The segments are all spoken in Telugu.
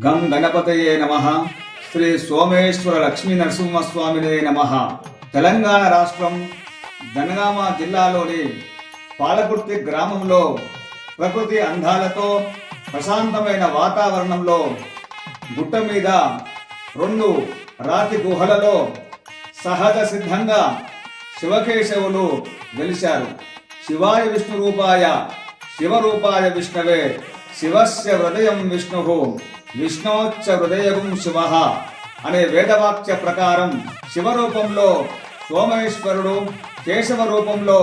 గం గణపతయే నమ. శ్రీ సోమేశ్వర లక్ష్మీ నరసింహస్వామినే నమ. తెలంగాణ రాష్ట్రం జనగామ జిల్లాలోని పాలకుర్తి గ్రామంలో ప్రకృతి అందాలతో ప్రశాంతమైన వాతావరణంలో గుట్ట మీద రెండు రాతి గుహలలో సహజ సిద్ధంగా శివకేశవులు వెలిశారు. శివాయ విష్ణు రూపాయ శివరూపాయ విష్ణవే శివస్య హృదయం విష్ణు. విష్ణోచ్చ హృదయగుం శివ అనే వేదవాక్య ప్రకారం శివరూపంలో సోమేశ్వరుడు కేశవ రూపంలో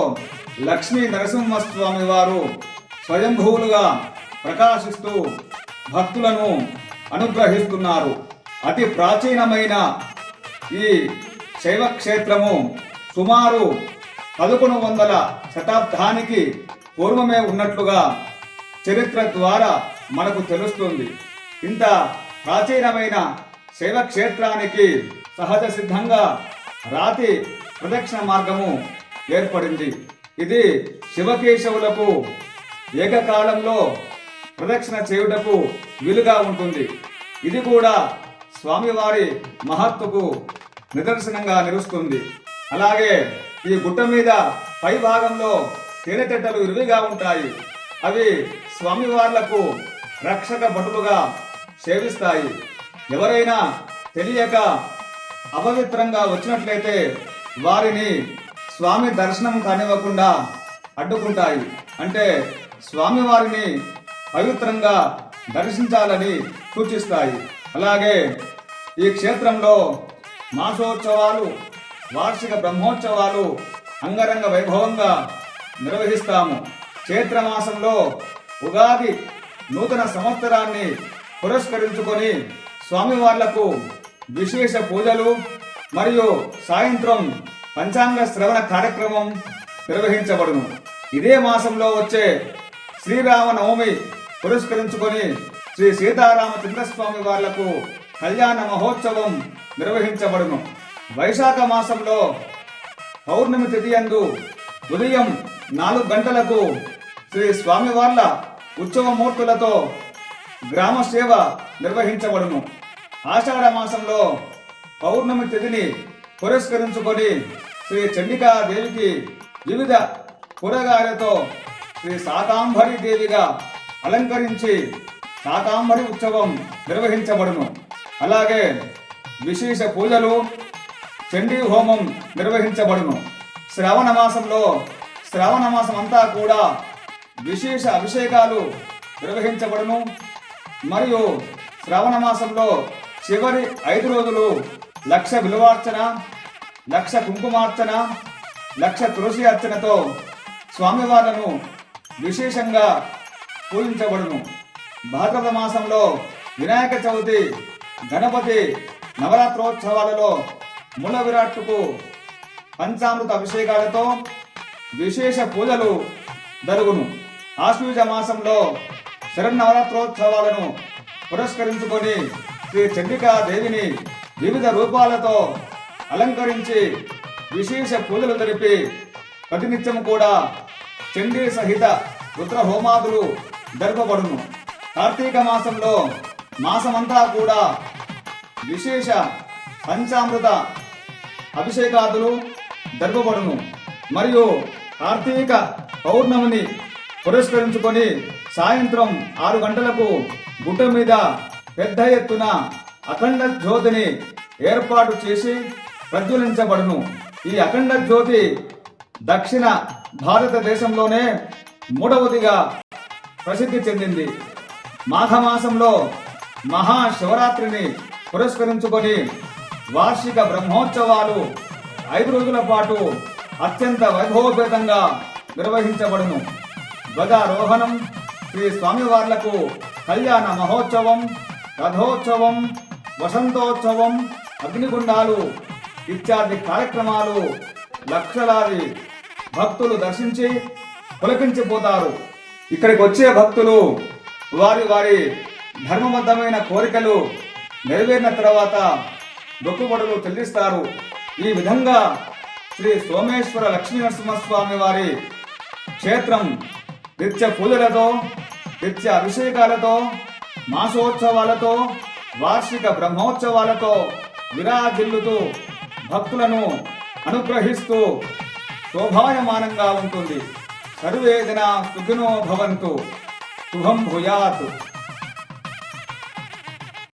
లక్ష్మీ నరసింహస్వామి వారు స్వయంభూలుగా ప్రకాశిస్తూ భక్తులను అనుగ్రహిస్తున్నారు. అతి ప్రాచీనమైన ఈ శైవ క్షేత్రము సుమారు పదకొండు వందల శతాబ్దానికి పూర్వమే ఉన్నట్లుగా చరిత్ర ద్వారా మనకు తెలుస్తుంది. ఇంత ప్రాచీనమైన శైవ క్షేత్రానికి సహజ సిద్ధంగా రాతి ప్రదక్షిణ మార్గము ఏర్పడింది. ఇది శివకేశవులకు ఏకకాలంలో ప్రదక్షిణ చేయుటకు వీలుగా ఉంటుంది. ఇది కూడా స్వామివారి మహత్తుకు నిదర్శనంగా నిలుస్తుంది. అలాగే ఈ గుట్ట మీద పై భాగంలో తేనెతెట్టలు ఇరువిగా ఉంటాయి. అవి స్వామివార్లకు రక్షక భటులుగా సేవిస్తాయి. ఎవరైనా తెలియక అపవిత్రంగా వచ్చినట్లయితే వారిని స్వామి దర్శనం కానివ్వకుండా అడ్డుకుంటాయి. అంటే స్వామి వారిని పవిత్రంగా దర్శించాలని సూచిస్తాయి. అలాగే ఈ క్షేత్రంలో మాసోత్సవాలు వార్షిక బ్రహ్మోత్సవాలు అంగరంగ వైభవంగా నిర్వహిస్తాము. చైత్రమాసంలో ఉగాది నూతన సంవత్సరాన్ని పురస్కరించుకొని స్వామివార్లకు విశేష పూజలు మరియు సాయంత్రం పంచాంగ శ్రవణ కార్యక్రమం నిర్వహించబడును. ఇదే మాసంలో వచ్చే శ్రీరామనవమి పురస్కరించుకొని శ్రీ సీతారామచంద్రస్వామి వార్లకు కళ్యాణ మహోత్సవం నిర్వహించబడును. వైశాఖ మాసంలో పౌర్ణమి తిథి అందు ఉదయం నాలుగు గంటలకు శ్రీ స్వామివార్ల ఉత్సవమూర్తులతో గ్రామ సేవ నిర్వహించబడును. ఆషాఢ మాసంలో పౌర్ణమి తిథిని పురస్కరించుకొని శ్రీ చండికా దేవికి వివిధ కూరగాయలతో శ్రీ శాకాంబరి దేవిగా అలంకరించి శాకాంబరి ఉత్సవం నిర్వహించబడును. అలాగే విశేష పూజలు చండీ హోమం నిర్వహించబడును. శ్రావణ మాసంలో శ్రావణ మాసం అంతా కూడా విశేష అభిషేకాలు నిర్వహించబడును. మరియు శ్రావణ మాసంలో చివరి ఐదు రోజులు లక్ష విలువార్చన లక్ష కుంకుమార్చన లక్ష తులసి అర్చనతో స్వామివార్లను విశేషంగా పూజించబడును. భాద్రపద మాసంలో వినాయక చవితి గణపతి నవరాత్రోత్సవాలలో మూల విరాట్టుకు పంచామృత అభిషేకాలతో విశేష పూజలు జరుగును. ఆశ్వీజ మాసంలో శరన్నవరాత్రోత్సవాలను పురస్కరించుకొని శ్రీ చండికా దేవిని వివిధ రూపాలతో అలంకరించి విశేష పూజలు జరిపి ప్రతినిత్యం కూడా చండీ సహిత రుద్ర హోమాదులు జరపబడును. కార్తీక మాసంలో మాసమంతా కూడా విశేష పంచామృత అభిషేకాదులు జరపబడును. మరియు కార్తీక పౌర్ణమిని పురస్కరించుకొని సాయంత్రం ఆరు గంటలకు గుట్ట మీద పెద్ద ఎత్తున అఖండ జ్యోతిని ఏర్పాటు చేసి ప్రజ్వలించబడును. ఈ అఖండ జ్యోతి దక్షిణ భారతదేశంలోనే మూడవదిగా ప్రసిద్ధి చెందింది. మాఘమాసంలో మహాశివరాత్రిని పురస్కరించుకొని వార్షిక బ్రహ్మోత్సవాలు ఐదు రోజుల పాటు అత్యంత వైభవపేతంగా నిర్వహించబడును. ధ్వజారోహణం శ్రీ స్వామివార్లకు కళ్యాణ మహోత్సవం రథోత్సవం వసంతోత్సవం అగ్నిగుండాలు ఇత్యాది కార్యక్రమాలు లక్షలాది భక్తులు దర్శించి పులకించిపోతారు. ఇక్కడికి వచ్చే భక్తులు వారి వారి ధర్మబద్ధమైన కోరికలు నెరవేరిన తర్వాత మొక్కుబడులు చెల్లిస్తారు. ఈ విధంగా శ్రీ సోమేశ్వర లక్ష్మీ నరసింహస్వామి వారి క్షేత్రం నిత్య పూజలతో నిత్య అభిషేకాలతో మాసోత్సవాలతో వార్షిక బ్రహ్మోత్సవాలతో విరాజిల్లుతూ భక్తులను అనుగ్రహిస్తూ శోభాయమానంగా ఉంటుంది. సర్వేదన సుఖినో భవంతు. శుభం భూయాత్.